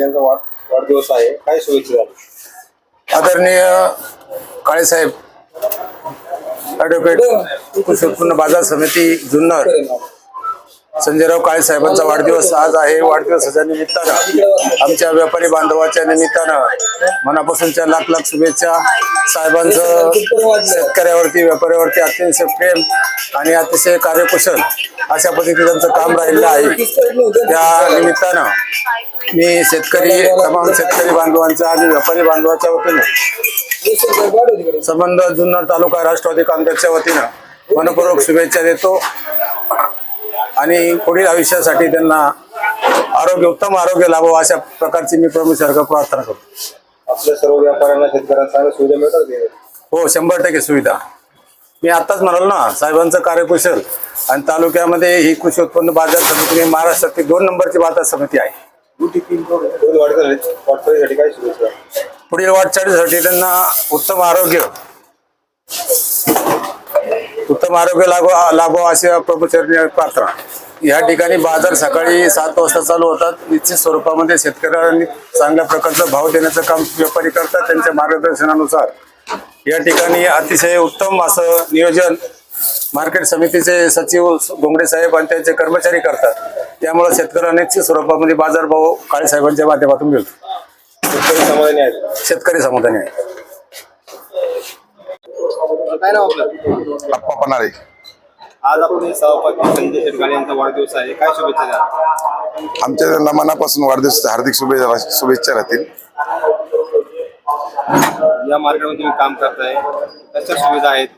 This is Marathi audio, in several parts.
यांचा वाढ वाढदिवस आहे. काय शुभेच्छा झाली? आदरणीय काळेसाहेब ॲडव्होकेट कृषी उत्पन्न बाजार समिती जुन्नर. संजयराव काळे साहेबांचा वाढदिवस आज आहे. वाढदिवसाच्या निमित्तानं आमच्या व्यापारी बांधवाच्या निमित्तानं मनापासूनच्या लाख लाख शुभेच्छा. साहेबांचं शेतकऱ्यावरती व्यापाऱ्यावरती अत्यंत प्रेम आणि अतिशय कार्यकुशल अशा पद्धतीने त्यांचं काम राहिलेलं आहे. त्या निमित्तानं मी शेतकरी तमाम शेतकरी बांधवांचा आणि व्यापारी बांधवाच्या वतीनं संबंध जुन्नर तालुका राष्ट्रवादी काँग्रेसच्या वतीनं मनपूर्वक शुभेच्छा देतो. आणि पुढील आयुष्यासाठी त्यांना आरोग्य उत्तम आरोग्य लाभावं अशा प्रकारची मी प्रमुख प्रार्थना करतो. आपल्या सर्व व्यापाऱ्यांना शेतकऱ्यांना सुविधा मिळतात? हो शंभर टक्के सुविधा. मी आत्ताच म्हणाल ना साहेबांचं कार्यकुशल आणि तालुक्यामध्ये ही कृषी उत्पन्न बाजार समिती महाराष्ट्रातली दोन नंबरची बाजार समिती आहे. पुढील वाटचालीसाठी त्यांना उत्तम आरोग्य उत्तम आरोग्य लागो लाभो अशी प्रभूचरणी प्रार्थना. या ठिकाणी बाजार सकाळी सात वाजता चालू होतात. निश्चित स्वरूपामध्ये शेतकऱ्यांनी चांगल्या प्रकारचा भाव देण्याचं काम व्यापारी करतात. त्यांच्या मार्गदर्शनानुसार या ठिकाणी अतिशय उत्तम असं नियोजन मार्केट समितीचे सचिव गोंगडे साहेब आणि त्यांचे कर्मचारी करतात. त्यामुळे शेतकऱ्यांना निश्चित स्वरूपामध्ये बाजारभाव काळे साहेबांच्या माध्यमातून मिळतो. शेतकरी समाधानी आहेत शेतकरी समाधानी आहे काय नाव आपलं? अप्पा पनाळे आज आपण संजय शेटकाळे यांचा वाढदिवस आहे. काय शुभेच्छा द्या आमच्या त्यांना मनापासून वाढदिवसाच्या हार्दिक शुभेच्छा शुभेच्छा राहतील. या मार्गामध्ये तुम्ही काम करताय. कशा सुविधा आहेत?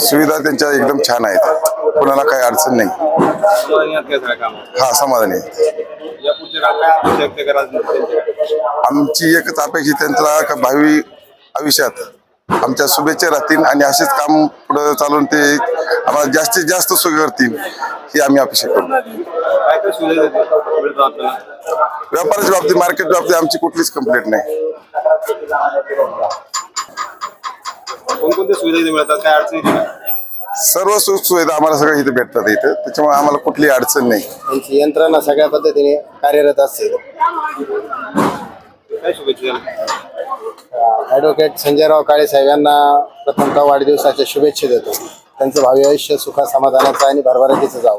सुविधा त्यांच्या एकदम छान आहेत. कोणाला काही अडचण नाही. समाधानी आहात का सगळ्या कामात? हा समाधानी आहे या पुढच्या काळात काय अपेक्षा व्यक्त कराल त्यांच्याकडे? आमची एकच अपेक्षा त्यांचा का भावी आयुष्यात आमच्या शुभेच्छा राहतील आणि असेच काम पुढे चालून ते आम्हाला जास्तीत जास्त सोयी करतील ही आम्ही अपेक्षा करू. काय काय सुविधा देते- मिळतात आपल्याला? व्यापाराच्या बाबतीत मार्केट बाबतीत आमची कुठलीच कंप्लेंट नाही. कोणकोणत्या सुविधा मिळतात? काय अडचणी? सर्व सुख सुविधा आम्हाला सगळ्या इथे भेटतात इथं. त्याच्यामुळे आम्हाला कुठलीही अडचण नाही. त्यांची यंत्रणा सगळ्या पद्धतीने कार्यरत असते. काय शुभेच्छा द्याल ॲडव्होकेट संजयराव काळे साहेब यांना प्रथमतः वाढदिवसाच्या शुभेच्छा देतो. त्यांचं भावी आयुष्य सुखा समाधानाचं आणि भरभराटीचं जावं.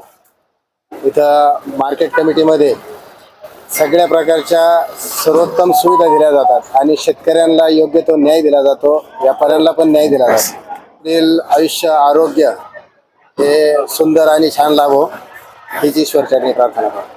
इथं मार्केट कमिटीमध्ये सगळ्या प्रकारच्या सर्वोत्तम सुविधा दिल्या जातात आणि शेतकऱ्यांना योग्य तो न्याय दिला जातो व्यापाऱ्यांना पण न्याय दिला जातो. पुढील आयुष्य आरोग्य हे सुंदर आणि छान लाभो हीच ईश्वरचरणी प्रार्थना करतो.